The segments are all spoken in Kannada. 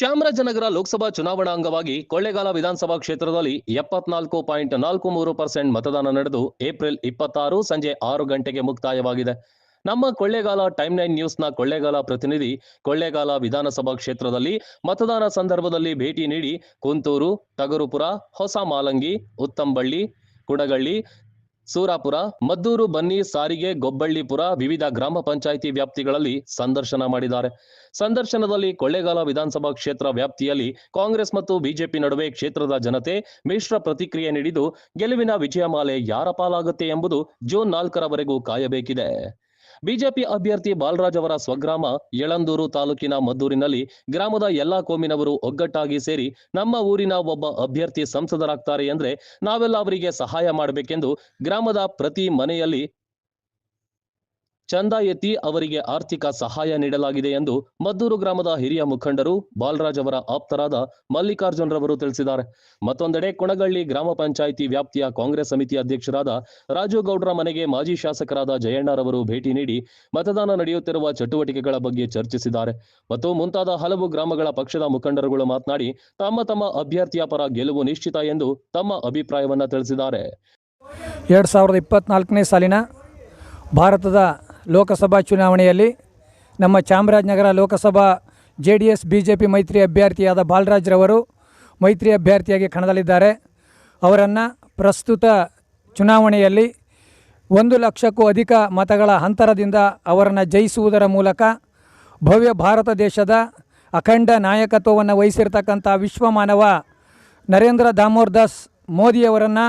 ಚಾಮರಾಜನಗರ ಲೋಕಸಭಾ ಚುನಾವಣಾ ಅಂಗವಾಗಿ ಕೊಳ್ಳೇಗಾಲ ವಿಧಾನಸಭಾ ಕ್ಷೇತ್ರದಲ್ಲಿ ಎಪ್ಪತ್ನಾಲ್ಕು ಪಾಯಿಂಟ್ ನಾಲ್ಕು ಮೂರು ಪರ್ಸೆಂಟ್ ಮತದಾನ ನಡೆದು ಏಪ್ರಿಲ್ ಇಪ್ಪತ್ತಾರು ಸಂಜೆ ಆರು ಗಂಟೆಗೆ ಮುಕ್ತಾಯವಾಗಿದೆ. ನಮ್ಮ ಕೊಳ್ಳೇಗಾಲ ಟೈಮ್ ನೈನ್ ನ್ಯೂಸ್ನ ಕೊಳ್ಳೇಗಾಲ ಪ್ರತಿನಿಧಿ ಕೊಳ್ಳೇಗಾಲ ವಿಧಾನಸಭಾ ಕ್ಷೇತ್ರದಲ್ಲಿ ಮತದಾನ ಸಂದರ್ಭದಲ್ಲಿ ಭೇಟಿ ನೀಡಿ ಕುಂತೂರು ಟಗರುಪುರ ಹೊಸ ಮಾಲಂಗಿ ಉತ್ತಂಬಳ್ಳಿ, ಕುಡಗಳ್ಳಿ ಸೂರಾಪುರ, ಮದ್ದೂರು ಬನ್ನಿ, ಸಾರಿಗೆ, ಗೊಬ್ಬಳ್ಳಿಪುರ ವಿವಿಧ ಗ್ರಾಮ ಪಂಚಾಯಿತಿ ವ್ಯಾಪ್ತಿಗಳಲ್ಲಿ ಸಂದರ್ಶನ ಮಾಡಿದ್ದಾರೆ. ಸಂದರ್ಶನದಲ್ಲಿ ಕೊಳ್ಳೇಗಾಲ ವಿಧಾನಸಭಾ ಕ್ಷೇತ್ರ ವ್ಯಾಪ್ತಿಯಲ್ಲಿ ಕಾಂಗ್ರೆಸ್ ಮತ್ತು ಬಿಜೆಪಿ ನಡುವೆ ಕ್ಷೇತ್ರದ ಜನತೆ ಮಿಶ್ರ ಪ್ರತಿಕ್ರಿಯೆ ನೀಡಿದ್ದು, ಗೆಲುವಿನ ವಿಜಯಮಾಲೆ ಯಾರ ಪಾಲಾಗುತ್ತೆ ಎಂಬುದು ಜೂನ್ ನಾಲ್ಕರವರೆಗೂ ಕಾಯಬೇಕಿದೆ. ಬಿಜೆಪಿ ಅಭ್ಯರ್ಥಿ ಬಾಲರಾಜ್ ಅವರ ಸ್ವಗ್ರಾಮ ಯಳಂದೂರು ತಾಲೂಕಿನ ಮದ್ದೂರಿನಲ್ಲಿ ಗ್ರಾಮದ ಎಲ್ಲಾ ಕೋಮಿನವರು ಒಗ್ಗಟ್ಟಾಗಿ ಸೇರಿ ನಮ್ಮ ಊರಿನ ಒಬ್ಬ ಅಭ್ಯರ್ಥಿ ಸಂಸದರಾಗ್ತಾರೆ ಅಂದ್ರೆ ನಾವೆಲ್ಲ ಅವರಿಗೆ ಸಹಾಯ ಮಾಡಬೇಕೆಂದು ಗ್ರಾಮದ ಪ್ರತಿ ಮನೆಯಲ್ಲಿ ಚಂದ ಎತ್ತಿ ಅವರಿಗೆ ಆರ್ಥಿಕ ಸಹಾಯ ನೀಡಲಾಗಿದೆ ಎಂದು ಮದ್ದೂರು ಗ್ರಾಮದ ಹಿರಿಯ ಮುಖಂಡರು ಬಾಲರಾಜ್ ಅವರ ಆಪ್ತರಾದ ಮಲ್ಲಿಕಾರ್ಜುನ್ ರವರು ತಿಳಿಸಿದ್ದಾರೆ. ಮತ್ತೊಂದೆಡೆ ಕೊಣಗಳ್ಳಿ ಗ್ರಾಮ ಪಂಚಾಯಿತಿ ವ್ಯಾಪ್ತಿಯ ಕಾಂಗ್ರೆಸ್ ಸಮಿತಿ ಅಧ್ಯಕ್ಷರಾದ ರಾಜು ಗೌಡ್ರ ಮನೆಗೆ ಮಾಜಿ ಶಾಸಕರಾದ ಜಯಣ್ಣರವರು ಭೇಟಿ ನೀಡಿ ಮತದಾನ ನಡೆಯುತ್ತಿರುವ ಚಟುವಟಿಕೆಗಳ ಬಗ್ಗೆ ಚರ್ಚಿಸಿದ್ದಾರೆ. ಮತ್ತು ಮುಂತಾದ ಹಲವು ಗ್ರಾಮಗಳ ಪಕ್ಷದ ಮುಖಂಡರುಗಳು ಮಾತನಾಡಿ ತಮ್ಮ ತಮ್ಮ ಅಭ್ಯರ್ಥಿಯ ಪರ ಗೆಲುವು ನಿಶ್ಚಿತ ಎಂದು ತಮ್ಮ ಅಭಿಪ್ರಾಯವನ್ನು ತಿಳಿಸಿದ್ದಾರೆ. ಎರಡು ಸಾವಿರದ ಇಪ್ಪತ್ನಾಲ್ಕನೇ ಸಾಲಿನ ಭಾರತದ ಲೋಕಸಭಾ ಚುನಾವಣೆಯಲ್ಲಿ ನಮ್ಮ Chamarajanagar Lok Sabha J D S B J P ಮೈತ್ರಿ ಅಭ್ಯರ್ಥಿಯಾದ ಬಾಲರಾಜ್ರವರು ಮೈತ್ರಿ ಅಭ್ಯರ್ಥಿಯಾಗಿ ಕಣದಲ್ಲಿದ್ದಾರೆ. ಅವರನ್ನು ಪ್ರಸ್ತುತ ಚುನಾವಣೆಯಲ್ಲಿ ಒಂದು ಲಕ್ಷಕ್ಕೂ ಅಧಿಕ ಮತಗಳ ಅಂತರದಿಂದ ಅವರನ್ನು ಜಯಿಸುವುದರ ಮೂಲಕ ಭವ್ಯ ಭಾರತ ದೇಶದ ಅಖಂಡ ನಾಯಕತ್ವವನ್ನು ವಹಿಸಿರ್ತಕ್ಕಂಥ ವಿಶ್ವಮಾನವ ನರೇಂದ್ರ ದಾಮೋರ್ ದಾಸ್ ಮೋದಿಯವರನ್ನು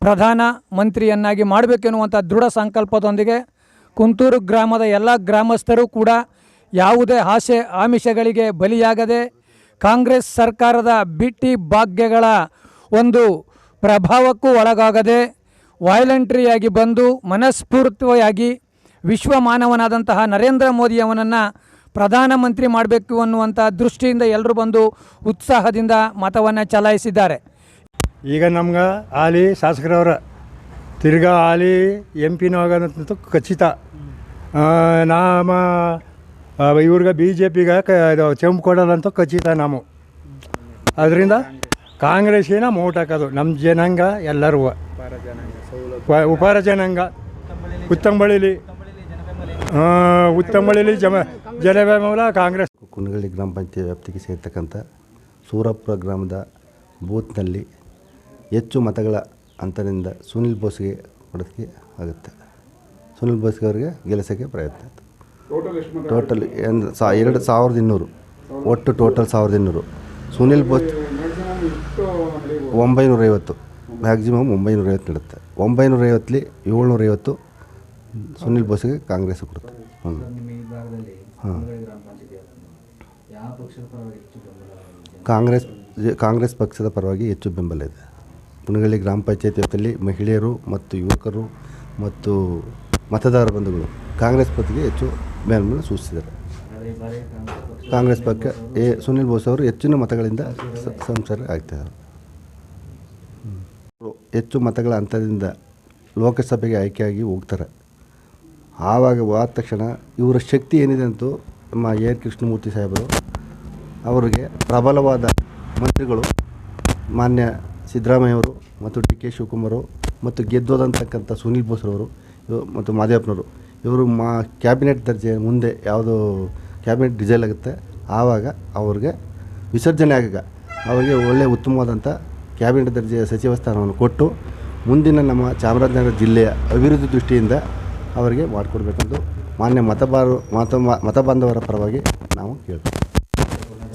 ಪ್ರಧಾನ ಮಂತ್ರಿಯನ್ನಾಗಿ ಮಾಡಬೇಕೆನ್ನುವಂಥ ದೃಢ ಸಂಕಲ್ಪದೊಂದಿಗೆ ಕುಂತೂರು ಗ್ರಾಮದ ಎಲ್ಲ ಗ್ರಾಮಸ್ಥರು ಕೂಡ ಯಾವುದೇ ಆಸೆ ಆಮಿಷಗಳಿಗೆ ಬಲಿಯಾಗದೆ ಕಾಂಗ್ರೆಸ್ ಸರ್ಕಾರದ ಬಿಟ್ಟಿ ಭಾಗ್ಯಗಳ ಒಂದು ಪ್ರಭಾವಕ್ಕೂ ಒಳಗಾಗದೆ ವಾಯ್ಲೆಂಟ್ರಿಯಾಗಿ ಬಂದು ಮನಸ್ಫೂರ್ತಿಯಾಗಿ ವಿಶ್ವ ಮಾನವನಾದಂತಹ ನರೇಂದ್ರ ಮೋದಿಯವನನ್ನು ಪ್ರಧಾನಮಂತ್ರಿ ಮಾಡಬೇಕು ಅನ್ನುವಂಥ ದೃಷ್ಟಿಯಿಂದ ಎಲ್ಲರೂ ಬಂದು ಉತ್ಸಾಹದಿಂದ ಮತವನ್ನು ಚಲಾಯಿಸಿದ್ದಾರೆ. ಈಗ ನಮ್ಗೆ ಹಾಲಿ ಶಾಸಕರವ್ರ ತಿರ್ಗಾ ಆಲಿ ಎಂ ಪಿನೂ ಆಗೋದಂತೂ ಖಚಿತ. ನಮ್ಮ ಇವ್ರಿಗೆ ಬಿ ಜೆ ಪಿಗೆ ಕ, ಇದು ಚೆಂಪು ಕೊಡೋದಂತೂ ಖಚಿತ ನಾವು ಅದರಿಂದ ಕಾಂಗ್ರೆಸ್ಸಿನ ಮೋಟ್ ಹಾಕೋದು ನಮ್ಮ ಜನಾಂಗ ಎಲ್ಲರೂ ಉಪಾರ ಜನಾಂಗ. ಉತ್ತಂಬಳಿಲಿ. ಉತ್ತಂಬಳಿಲಿ ಜಮ ಬೆಂಬಲ ಕಾಂಗ್ರೆಸ್. ಕುಂಡಗಳ್ಳಿ ಗ್ರಾಮ ಪಂಚಾಯತ್ ವ್ಯಾಪ್ತಿಗೆ ಸೇರ್ತಕ್ಕಂಥ ಸೂರಪುರ ಗ್ರಾಮದ ಬೂತ್ನಲ್ಲಿ ಹೆಚ್ಚು ಮತಗಳ ಅಂತರದಿಂದ ಸುನಿಲ್ ಬೋಸ್ಗೆ ಕೊಡೋದಕ್ಕೆ ಆಗುತ್ತೆ. ಸುನಿಲ್ ಬೋಸ್ಗೆ ಅವರಿಗೆ ಗೆಲ್ಲಿಸೋಕ್ಕೆ ಪ್ರಯತ್ನ ಟೋಟಲ್ ಏನು ಸಾ ಎರಡು ಸಾವಿರದ ಇನ್ನೂರು. ಒಟ್ಟು ಟೋಟಲ್ ಸಾವಿರದ ಇನ್ನೂರು. ಸುನಿಲ್ ಬೋಸ್ ಒಂಬೈನೂರೈವತ್ತು. ಮ್ಯಾಕ್ಸಿಮಮ್ ಒಂಬೈನೂರೈವತ್ತು ನೀಡುತ್ತೆ. ಒಂಬೈನೂರೈವತ್ತಲ್ಲಿ ಏಳ್ನೂರೈವತ್ತು ಸುನಿಲ್ ಬೋಸ್ಗೆ ಕಾಂಗ್ರೆಸ್ ಕೊಡುತ್ತೆ. ಹ್ಞೂ ಹಾಂ ಕಾಂಗ್ರೆಸ್ ಕಾಂಗ್ರೆಸ್ ಪಕ್ಷದ ಪರವಾಗಿ ಹೆಚ್ಚು ಬೆಂಬಲ ಇದೆ. ಪುನಗಳ್ಳಿ ಗ್ರಾಮ ಪಂಚಾಯತ್ ವ್ಯಾಪ್ತಿಯಲ್ಲಿ ಮಹಿಳೆಯರು ಮತ್ತು ಯುವಕರು ಮತ್ತು ಮತದಾರ ಬಂಧುಗಳು ಕಾಂಗ್ರೆಸ್ ಪಕ್ಷಕ್ಕೆ ಹೆಚ್ಚು ಬೆಂಬಲ ಸೂಚಿಸಿದ್ದಾರೆ ಕಾಂಗ್ರೆಸ್ ಪಕ್ಷ ಎ. ಸುನಿಲ್ ಬೋಸ್ ಅವರು ಹೆಚ್ಚಿನ ಮತಗಳಿಂದ ಸಂಸಾರ ಆಗ್ತಾ ಆಗ್ತಿದ್ದಾರೆ ಹೆಚ್ಚು ಮತಗಳ ಹಂತದಿಂದ ಲೋಕಸಭೆಗೆ ಆಯ್ಕೆಯಾಗಿ ಹೋಗ್ತಾರೆ. ಆವಾಗ ಹೋದ ತಕ್ಷಣ ಇವರ ಶಕ್ತಿ ಏನಿದೆ ಅಂತೂ ನಮ್ಮ ಎ. ಆರ್. ಕೃಷ್ಣಮೂರ್ತಿ ಸಾಹೇಬರು ಅವರಿಗೆ ಪ್ರಬಲವಾದ ಮಂತ್ರಿಗಳು ಮಾನ್ಯ ಸಿದ್ದರಾಮಯ್ಯವರು ಮತ್ತು ಡಿ ಕೆ ಶಿವಕುಮಾರ್ ಮತ್ತು ಗೆದ್ದೋದಂತಕ್ಕಂಥ ಸುನೀಲ್ ಬೋಸ್ರವರು ಮತ್ತು ಮಾದೇವಪ್ಪನವರು, ಇವರು ಮಾ ಕ್ಯಾಬಿನೆಟ್ ದರ್ಜೆ ಮುಂದೆ ಯಾವುದು ಕ್ಯಾಬಿನೆಟ್ ಡಿಸೈಲ್ ಆಗುತ್ತೆ, ಆವಾಗ ಅವ್ರಿಗೆ ವಿಸರ್ಜನೆ ಆಗಾಗ ಅವರಿಗೆ ಒಳ್ಳೆಯ ಉತ್ತಮವಾದಂಥ ಕ್ಯಾಬಿನೆಟ್ ದರ್ಜೆಯ ಸಚಿವ ಸ್ಥಾನವನ್ನು ಕೊಟ್ಟು ಮುಂದಿನ ನಮ್ಮ ಚಾಮರಾಜನಗರ ಜಿಲ್ಲೆಯ ಅಭಿವೃದ್ಧಿ ದೃಷ್ಟಿಯಿಂದ ಅವರಿಗೆ ಮಾಡಿಕೊಡ್ಬೇಕೆಂದು ಮಾನ್ಯ ಮತಬಾರು, ಮತ ಮತ ಬಾಂಧವರ ಪರವಾಗಿ ನಾವು ಕೇಳ್ತೀವಿ.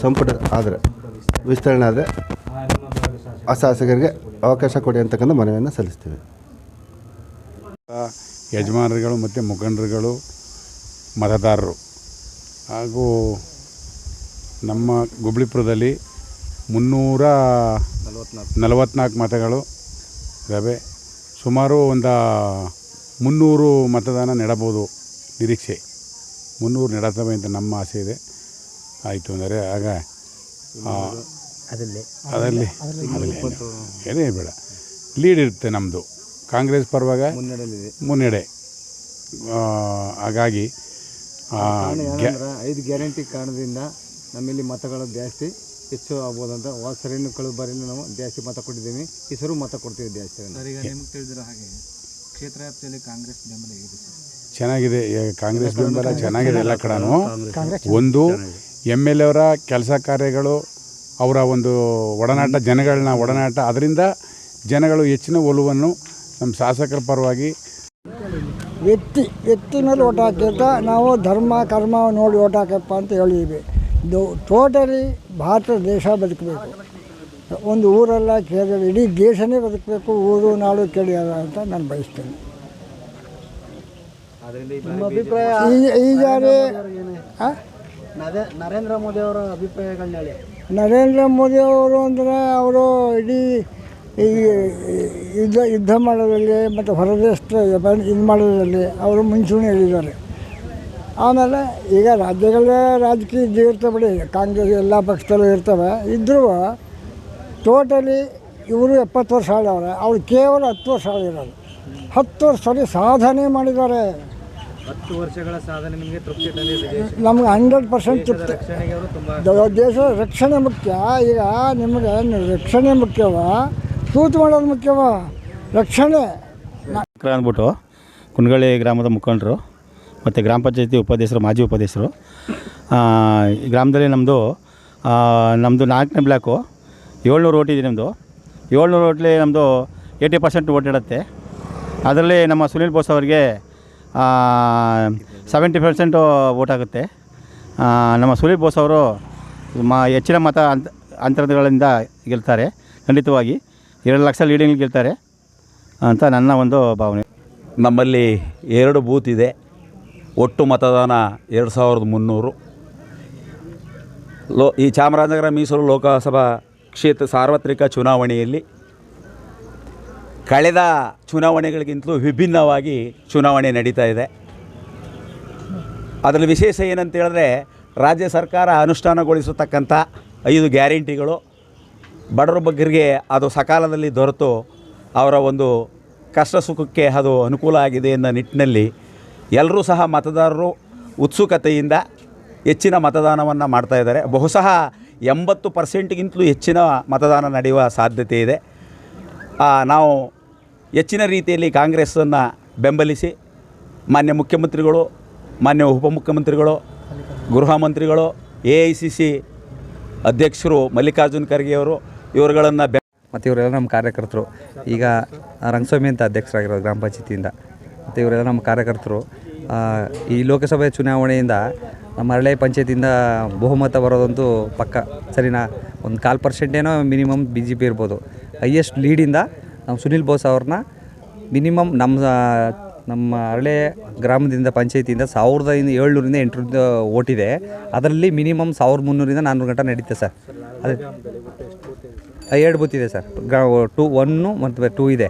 ಸಂಪುಟ ಆದರೆ, ವಿಸ್ತರಣೆ ಆದರೆ ಆ ಅವಕಾಶ ಕೊಡಿ ಅಂತಕ್ಕಂಥ ಮನವಿಯನ್ನು ಸಲ್ಲಿಸ್ತೀವಿ. ಯಜಮಾನರುಗಳು ಮತ್ತು ಮುಖಂಡರುಗಳು, ಮತದಾರರು ಹಾಗೂ ನಮ್ಮ ಗುಬ್ಳಿಪುರದಲ್ಲಿ ಮುನ್ನೂರ ನಲವತ್ನಾಲ್ಕು ಮತಗಳು ಇದ್ದಾವೆ. ಸುಮಾರು ಒಂದು ಮುನ್ನೂರು ಮತದಾನ ನೆಡಬೋದು ನಿರೀಕ್ಷೆ. ಮುನ್ನೂರು ನೆಡತವೆ ಅಂತ ನಮ್ಮ ಆಸೆ ಇದೆ. ಆಯಿತು ಅಂದರೆ ಆಗ ಅದರಲ್ಲಿ. ಅದರಲ್ಲಿ. ಏನೇ ಬೇಡ. ಲೀಡ್ ಇರುತ್ತೆ ನಮ್ಮದು ಕಾಂಗ್ರೆಸ್ ಪರವಾಗ ಮುನ್ನಡೆ. ಆ, ಹಾಗಾಗಿ ಆ, ಐದು ಗ್ಯಾರಂಟಿ ಕಾರಣದಿಂದ ನಮ್ಮಲ್ಲಿ ಮತಗಳು ಜಾಸ್ತಿ ಹೆಚ್ಚು ಆಗ್ಬೋದಂತ ಹೋದ ಸರಿನೂ ಕಳೆದ ಬಾರಿನೂ ನಾವು ಜಾಸ್ತಿ ಮತ ಕೊಟ್ಟಿದ್ದೀವಿ. ಹೆಸರು ಸರಿ ಮತ ಕೊಡ್ತೀವಿ ಜಾಸ್ತಿ ಸರ್ ಈಗ ನಿಮ್ಗೆ ತಿಳಿದಿರೋ ಹಾಗೆ ಕ್ಷೇತ್ರ ವ್ಯಾಪ್ತಿಯಲ್ಲಿ ಕಾಂಗ್ರೆಸ್ ಬೆಂಬಲ ಹೇಗಿದೆ ಸರ್? ಚೆನ್ನಾಗಿದೆ. ಕಾಂಗ್ರೆಸ್ ಬೆಂಬಲ ಚೆನ್ನಾಗಿದೆ ಎಲ್ಲ ಕಡೆನೂ. ಒಂದು ಎಂ ಎಲ್ ಎವರ ಕೆಲಸ ಕಾರ್ಯಗಳು ಅವರ ಒಂದು ಒಡನಾಟ ಜನಗಳನ್ನ ಒಡನಾಟ ಅದರಿಂದ ಜನಗಳು ಹೆಚ್ಚಿನ ಒಲವನ್ನು ನಮ್ಮ ಶಾಸಕರ ಪರವಾಗಿ ವ್ಯಕ್ತಿ ವ್ಯಕ್ತಿ ಮೇಲೆ ಓಟ್ ಹಾಕಿರ್ತ ನಾವು ಧರ್ಮ ಕರ್ಮ ನೋಡಿ ಓಟ್ ಹಾಕಪ್ಪ ಅಂತ ಹೇಳಿದ್ವಿ. ಇದು ಟೋಟಲಿ ಭಾರತ ದೇಶ ಬದುಕಬೇಕು. ಒಂದು ಊರೆಲ್ಲ ಕೇಳಿ ಇಡೀ ದೇಶನೇ ಬದುಕಬೇಕು ಊರು ನಾಡು ಕೇಳಿ ಅಂತ ನಾನು ಬಯಸ್ತೇನೆ. ಈ ಈ ಜಾರಿ ಆ? ನರೇಂದ್ರ ಮೋದಿ ಅವರ ಅಭಿಪ್ರಾಯಗಳನ್ನ ಹೇಳಿ. ನರೇಂದ್ರ ಮೋದಿ ಅವರು ಅಂದರೆ ಅವರು ಇಡೀ ಈ ಯುದ್ಧ ಯುದ್ಧ ಮಾಡೋದ್ರಲ್ಲಿ ಮತ್ತು ಹೊರದೇಶದ ಇದು ಮಾಡೋದ್ರಲ್ಲಿ ಅವರು ಮುಂಚೂಣಿ ಹೇಳಿದ್ದಾರೆ ಆಮೇಲೆ ಈಗ ರಾಜ್ಯಗಳ ರಾಜಕೀಯ ಇರ್ತವೆ ಬಿಡಿ, ಕಾಂಗ್ರೆಸ್ ಎಲ್ಲ ಪಕ್ಷದಲ್ಲೂ ಇರ್ತವೆ. ಇದ್ದರೂ ಟೋಟಲಿ ಇವರು ಎಪ್ಪತ್ತು ವರ್ಷ ಆಳವ್ರೆ ಅವ್ರು ಕೇವಲ ಹತ್ತು ವರ್ಷ ಆಳಿರೋದು ಹತ್ತು ವರ್ಷದಲ್ಲಿ ಸಾಧನೆ ಮಾಡಿದ್ದಾರೆ. ಹತ್ತು ವರ್ಷಗಳ ಸಾಧನೆ ನಿಮಗೆ ತೃಪ್ತಿ ತಂದಿದೆ ನಮ್ಗೆ ಹಂಡ್ರೆಡ್ ಪರ್ಸೆಂಟ್ ತೃಪ್ತಿ. ದೇಶದ ರಕ್ಷಣೆ ಮುಖ್ಯ. ಈಗ ನಿಮಗೆ ರಕ್ಷಣೆ ಮುಖ್ಯವ? ತೂತು ಮಾಡೋದು ಮುಖ್ಯವ? ರಕ್ಷಣೆ. ಅಂದ್ಬಿಟ್ಟು ಕುಣಗಳ್ಳಿ ಗ್ರಾಮದ ಮುಖಂಡರು ಮತ್ತು ಗ್ರಾಮ ಪಂಚಾಯತಿ ಉಪಾಧ್ಯಕ್ಷರು ಮಾಜಿ ಉಪಾಧ್ಯಕ್ಷರು. ಗ್ರಾಮದಲ್ಲಿ ನಮ್ಮದು ನಮ್ಮದು ನಾಲ್ಕನೇ ಬ್ಲ್ಯಾಕು ಏಳ್ನೂರು ಓಟಿದೆ ಇದೆ ನಮ್ಮದು ಏಳ್ನೂರು ಓಟ್ಲಿ ನಮ್ಮದು ಏಯ್ಟಿ ಪರ್ಸೆಂಟ್ ಓಟ್ ಇಡುತ್ತೆ ಅದರಲ್ಲಿ ನಮ್ಮ ಸುನೀಲ್ ಬೋಸ್ ಅವರಿಗೆ ಸೆವೆಂಟಿ ಪರ್ಸೆಂಟು ವೋಟ್ ಆಗುತ್ತೆ. ನಮ್ಮ ಸುನೀಲ್ ಬೋಸ್ ಅವರು ಮ, ಹೆಚ್ಚಿನ ಮತ ಅಂತ ಅಂತರಗಳಿಂದ ಗೆಲ್ತಾರೆ, ಖಂಡಿತವಾಗಿ. ಎರಡು ಲಕ್ಷ ಲೀಡಿಂಗ್ ಗೆಲ್ತಾರೆ ಅಂತ ನನ್ನ ಒಂದು ಭಾವನೆ. ನಮ್ಮಲ್ಲಿ ಎರಡು ಬೂತ್ ಇದೆ. ಒಟ್ಟು ಮತದಾನ ಎರಡು ಸಾವಿರದ ಮುನ್ನೂರು. ಲೋ, ಈ ಚಾಮರಾಜನಗರ ಮೀಸಲು ಲೋಕಸಭಾ ಕ್ಷೇತ್ರ ಸಾರ್ವತ್ರಿಕ ಚುನಾವಣೆಯಲ್ಲಿ ಕಳೆದ ಚುನಾವಣೆಗಳಿಗಿಂತಲೂ ವಿಭಿನ್ನವಾಗಿ ಚುನಾವಣೆ ನಡೀತಾ ಇದೆ. ಅದರಲ್ಲಿ ವಿಶೇಷ ಏನಂತ ಹೇಳಿದ್ರೆ ರಾಜ್ಯ ಸರ್ಕಾರ ಅನುಷ್ಠಾನಗೊಳಿಸತಕ್ಕಂಥ ಐದು ಗ್ಯಾರಂಟಿಗಳು ಬಡವರ ಬಗ್ಗರಿಗೆ ಅದು ಸಕಾಲದಲ್ಲಿ ದೊರೆತು ಅವರ ಒಂದು ಕಷ್ಟ ಸುಖಕ್ಕೆ ಅದು ಅನುಕೂಲ ಆಗಿದೆ ಎನ್ನೋ ನಿಟ್ಟಿನಲ್ಲಿ ಎಲ್ಲರೂ ಸಹ ಮತದಾರರು ಉತ್ಸುಕತೆಯಿಂದ ಹೆಚ್ಚಿನ ಮತದಾನವನ್ನು ಮಾಡ್ತಾ ಇದ್ದಾರೆ. ಬಹುಶಃ ಎಂಬತ್ತು ಪರ್ಸೆಂಟ್ಗಿಂತಲೂ ಹೆಚ್ಚಿನ ಮತದಾನ ನಡೆಯುವ ಸಾಧ್ಯತೆ ಇದೆ. ನಾವು ಹೆಚ್ಚಿನ ರೀತಿಯಲ್ಲಿ ಕಾಂಗ್ರೆಸ್ಸನ್ನು ಬೆಂಬಲಿಸಿ ಮಾನ್ಯ ಮುಖ್ಯಮಂತ್ರಿಗಳು, ಮಾನ್ಯ ಉಪಮುಖ್ಯಮಂತ್ರಿಗಳು, ಗೃಹ ಮಂತ್ರಿಗಳು, ಎ ಐ ಸಿ ಸಿ ಅಧ್ಯಕ್ಷರು ಮಲ್ಲಿಕಾರ್ಜುನ್ ಖರ್ಗೆಯವರು ಇವರುಗಳನ್ನು ಬೆ ಮತ್ತು ಇವರೆಲ್ಲ ನಮ್ಮ ಕಾರ್ಯಕರ್ತರು. ಈಗ ರಂಗಸ್ವಾಮಿ ಅಂತ ಅಧ್ಯಕ್ಷರಾಗಿರೋದು ಗ್ರಾಮ ಪಂಚಾಯತಿಯಿಂದ. ಮತ್ತು ಇವರೆಲ್ಲ ನಮ್ಮ ಕಾರ್ಯಕರ್ತರು. ಈ ಲೋಕಸಭೆ ಚುನಾವಣೆಯಿಂದ ನಮ್ಮ ಹರಳೆ ಪಂಚಾಯತಿಯಿಂದ ಬಹುಮತ ಬರೋದಂತೂ ಪಕ್ಕ. ಸರಿನಾ? ಒಂದು ಕಾಲು ಪರ್ಸೆಂಟೇನೋ ಮಿನಿಮಮ್ ಬಿ ಜೆ ಪಿ ಇರ್ಬೋದು. ಹೈಯೆಸ್ಟ್ ಲೀಡಿಂದ ನಾವು ಸುನಿಲ್ ಬೋಸ್ ಅವ್ರನ್ನ ಮಿನಿಮಮ್ ನಮ್ಮ ನಮ್ಮ ಹಳೆ ಗ್ರಾಮದಿಂದ, ಪಂಚಾಯತಿಯಿಂದ ಸಾವಿರದ ಏಳ್ನೂರಿಂದ ಎಂಟುನೂರಿಂದ ಓಟಿದೆ. ಅದರಲ್ಲಿ ಮಿನಿಮಮ್ ಸಾವಿರದ ಮುನ್ನೂರಿಂದ ನಾನ್ನೂರು ಗಂಟೆ ನಡೀತೆ ಸರ್. ಅದೇ. ಎರಡು ಬೂತ್ ಇದೆ ಸರ್. ಗ್ರಾ ಟೂ, ಒನ್ನು ಮತ್ತು ಟೂ ಇದೆ.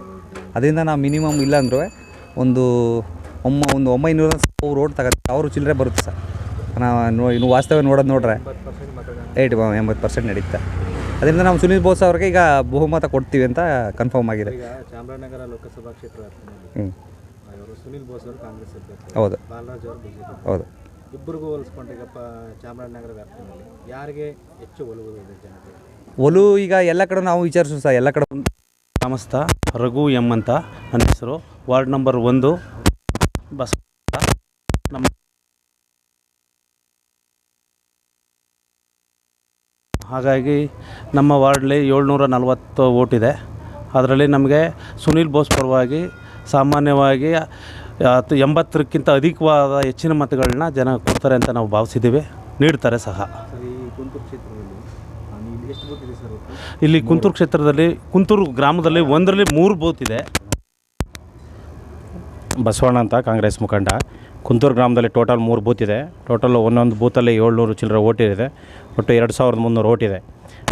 ಅದರಿಂದ ನಾವು ಮಿನಿಮಮ್ ಇಲ್ಲಾಂದ್ರೂ ಒಂದು ಒಮ್ಮ ಒಂದು ಒಂಬೈನೂರ ಸಾವಿರ ರೋಡ್ ತಗತ್ತೆ. ಸಾವಿರ ಚಿಲ್ಲರೆ ಬರುತ್ತೆ ಸರ್. ನಾವು ನೋ ಇನ್ನು ವಾಸ್ತವ ನೋಡೋದು ನೋಡ್ರೆ. ಏಯ್ಟ್, ಎಂಬತ್ತು ಪರ್ಸೆಂಟ್ ನಡೀತಾ. ಅದರಿಂದ ನಾವು ಸುನೀಲ್ ಬೋಸ್ ಅವ್ರಿಗೆ ಈಗ ಬಹುಮತ ಕೊಡ್ತೀವಿ ಅಂತ ಕನ್ಫರ್ಮ್ ಆಗಿದೆ. ಈಗ ಚಾಮರಾಜನಗರ ಲೋಕಸಭಾ ಕ್ಷೇತ್ರ ಸುನೀಲ್ ಹ್ಞೂ ಇವರು ಸುನಿಲ್ ಬೋಸ್ ಅವರು ಕಾಂಗ್ರೆಸ್ ಅಭ್ಯರ್ಥಿ. ಹೌದು. ಬಾಲರಾಜ್ ಅವರು ಬಿಜೆಪಿ ಹೌದು. ಇಬ್ಬರಿಗೂ ಹೋಲಿಸ್ಕೊಂಡ್ರೆ ಈಗ ಪ ಚಾಮರಾಜನಗರ ವ್ಯಾಪ್ತಿಯಲ್ಲಿ ಯಾರಿಗೆ ಹೆಚ್ಚು ಒಲವು ಇದೆ ಜನತೆ ಒಲು ಈಗ ಎಲ್ಲ ಕಡೆ ನಾವು ವಿಚಾರಿಸು ಸರ್ ಎಲ್ಲ ಕಡೆ ಗ್ರಾಮಸ್ಥ ರಘು ಎಂ ಅಂತ ನನ್ನ ಹೆಸರು. ವಾರ್ಡ್ ನಂಬರ್ ಒಂದು ಬಸ್ ನಮ್ಮ ಹಾಗಾಗಿ ನಮ್ಮ ವಾರ್ಡಲ್ಲಿ ಏಳ್ನೂರ ನಲವತ್ತು ಓಟ್ ಇದೆ. ಅದರಲ್ಲಿ ನಮಗೆ ಸುನೀಲ್ ಬೋಸ್ ಪರವಾಗಿ ಸಾಮಾನ್ಯವಾಗಿ ಹತ್ತು ಎಂಬತ್ತಕ್ಕಿಂತ ಅಧಿಕವಾದ ಹೆಚ್ಚಿನ ಮತಗಳನ್ನ ಜನ ಕೊಡ್ತಾರೆ ಅಂತ ನಾವು ಭಾವಿಸಿದ್ದೀವಿ. ನೀಡ್ತಾರೆ ಸಹ? ಇಲ್ಲಿ ಕುಂತೂರು ಕ್ಷೇತ್ರದಲ್ಲಿ ಕುಂತೂರು ಗ್ರಾಮದಲ್ಲಿ ಒಂದರಲ್ಲಿ ಮೂರು ಬೂತ್ ಇದೆ. ಬಸವಣ್ಣ ಅಂತ ಕಾಂಗ್ರೆಸ್ ಮುಖಂಡ. ಕುಂತೂರು ಗ್ರಾಮದಲ್ಲಿ ಟೋಟಲ್ ಮೂರು ಬೂತ್ ಇದೆ. ಟೋಟಲ್ ಒಂದೊಂದು ಬೂತಲ್ಲಿ ಏಳ್ನೂರು ಚಿಲ್ಲರೆ ಓಟಿದೆ ಒಟ್ಟು ಎರಡು ಸಾವಿರದ ಮುನ್ನೂರು ಓಟಿದೆ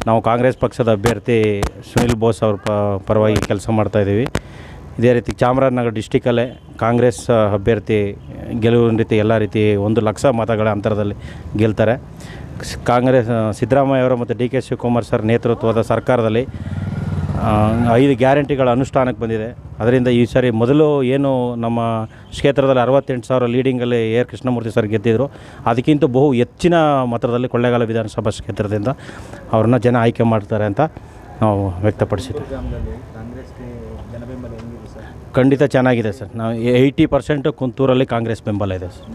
ನಾವು ಕಾಂಗ್ರೆಸ್ ಪಕ್ಷದ ಅಭ್ಯರ್ಥಿ ಸುನಿಲ್ ಬೋಸ್ ಅವ್ರ ಪರವಾಗಿ ಕೆಲಸ ಮಾಡ್ತಾಯಿದ್ದೀವಿ ಇದೇ ರೀತಿ ಚಾಮರಾಜನಗರ ಡಿಸ್ಟಿಕಲ್ಲೇ ಕಾಂಗ್ರೆಸ್ ಅಭ್ಯರ್ಥಿ ಗೆಲುವಿನ ರೀತಿ ಎಲ್ಲ ರೀತಿ ಒಂದು ಲಕ್ಷ ಮತಗಳ ಅಂತರದಲ್ಲಿ ಗೆಲ್ತಾರೆ. ಕಾಂಗ್ರೆಸ್, ಸಿದ್ದರಾಮಯ್ಯ ಅವರು ಮತ್ತು ಡಿ ಕೆ ಶಿವಕುಮಾರ್ ಸರ್ ನೇತೃತ್ವದ ಸರ್ಕಾರದಲ್ಲಿ ಐದು ಗ್ಯಾರಂಟಿಗಳ ಅನುಷ್ಠಾನಕ್ಕೆ ಬಂದಿದೆ. ಅದರಿಂದ ಈ ಸಾರಿ ಮೊದಲು ಏನು ನಮ್ಮ ಕ್ಷೇತ್ರದಲ್ಲಿ ಅರವತ್ತೆಂಟು ಸಾವಿರ ಲೀಡಿಂಗಲ್ಲಿ ಎ ಆರ್ ಕೃಷ್ಣಮೂರ್ತಿ ಸರ್ ಗೆದ್ದಿದ್ರು. ಅದಕ್ಕಿಂತ ಬಹು ಹೆಚ್ಚಿನ ಮತದಲ್ಲಿ ಕೊಳ್ಳೇಗಾಲ ವಿಧಾನಸಭಾ ಕ್ಷೇತ್ರದಿಂದ ಅವ್ರನ್ನ ಜನ ಆಯ್ಕೆ ಮಾಡ್ತಾರೆ ಅಂತ ನಾವು ಸರ್ ಖಂಡಿತ ಚೆನ್ನಾಗಿದೆ ಸರ್. ನಾವು ಏಯ್ಟಿ ಪರ್ಸೆಂಟು ಕುಂತೂರಲ್ಲಿ ಕಾಂಗ್ರೆಸ್ ಬೆಂಬಲ ಇದೆ ಸರ್.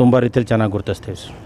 ತುಂಬ ರೀತಿಯಲ್ಲಿ ಚೆನ್ನಾಗಿ ಗುರುತಿಸ್ತೀವಿ ಸರ್.